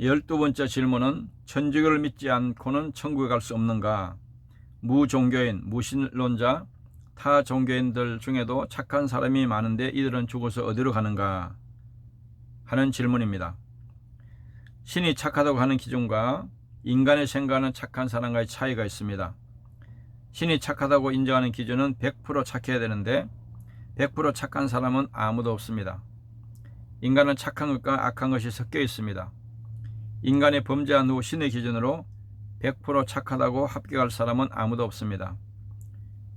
열두 번째 질문은 천주교를 믿지 않고는 천국에 갈 수 없는가? 무종교인, 무신론자, 타 종교인들 중에도 착한 사람이 많은데 이들은 죽어서 어디로 가는가? 하는 질문입니다. 신이 착하다고 하는 기준과 인간의 생각하는 착한 사람과의 차이가 있습니다. 신이 착하다고 인정하는 기준은 100% 착해야 되는데 100% 착한 사람은 아무도 없습니다. 인간은 착한 것과 악한 것이 섞여 있습니다. 인간이 범죄한 후 신의 기준으로 100% 착하다고 합격할 사람은 아무도 없습니다.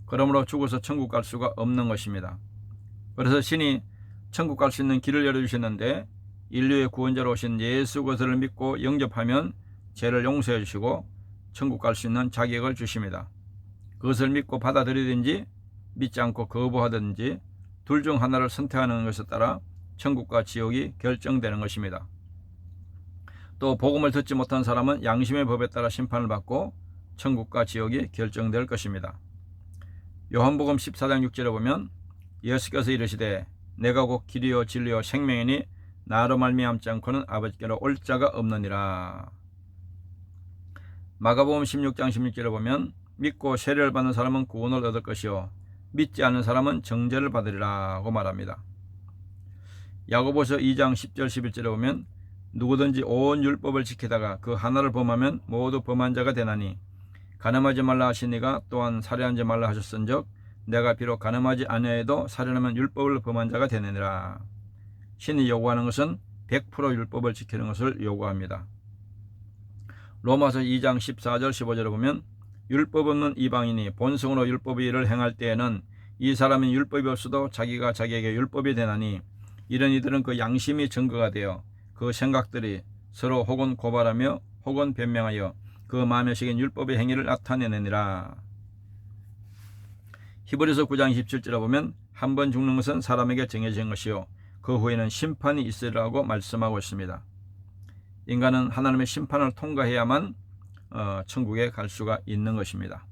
그러므로 죽어서 천국 갈 수가 없는 것입니다. 그래서 신이 천국 갈 수 있는 길을 열어주셨는데 인류의 구원자로 오신 예수 그리스도를 믿고 영접하면 죄를 용서해 주시고 천국 갈 수 있는 자격을 주십니다. 그것을 믿고 받아들이든지 믿지 않고 거부하든지 둘 중 하나를 선택하는 것에 따라 천국과 지옥이 결정되는 것입니다. 또 복음을 듣지 못한 사람은 양심의 법에 따라 심판을 받고 천국과 지옥이 결정될 것입니다. 요한복음 14장 6절에 보면 예수께서 이르시되 내가 곧 길이요 진리요 생명이니 나로 말미암지 않고는 아버지께로 올 자가 없느니라. 마가복음 16장 16절에 보면 믿고 세례를 받는 사람은 구원을 얻을 것이요 믿지 않는 사람은 정죄를 받으리라고 말합니다. 야고보서 2장 10절 11절에 보면 누구든지 온 율법을 지키다가 그 하나를 범하면 모두 범한 자가 되나니 가늠하지 말라 하시니가 또한 살인하지 말라 하셨은즉 내가 비록 가늠하지 아니해도 살인하면 율법을 범한 자가 되느니라. 신이 요구하는 것은 100% 율법을 지키는 것을 요구합니다. 로마서 2장 14절 15절에 보면 율법 없는 이방인이 본성으로 율법의 일을 행할 때에는 이 사람이 율법이 없어도 자기가 자기에게 율법이 되나니 이런 이들은 그 양심이 증거가 되어 그 생각들이 서로 혹은 고발하며 혹은 변명하여 그 마음에 식인 율법의 행위를 나타내느니라. 히브리서 9장 27절에 보면 한 번 죽는 것은 사람에게 정해진 것이요 그 후에는 심판이 있으리라고 말씀하고 있습니다. 인간은 하나님의 심판을 통과해야만 어, 천국에 갈 수가 있는 것입니다.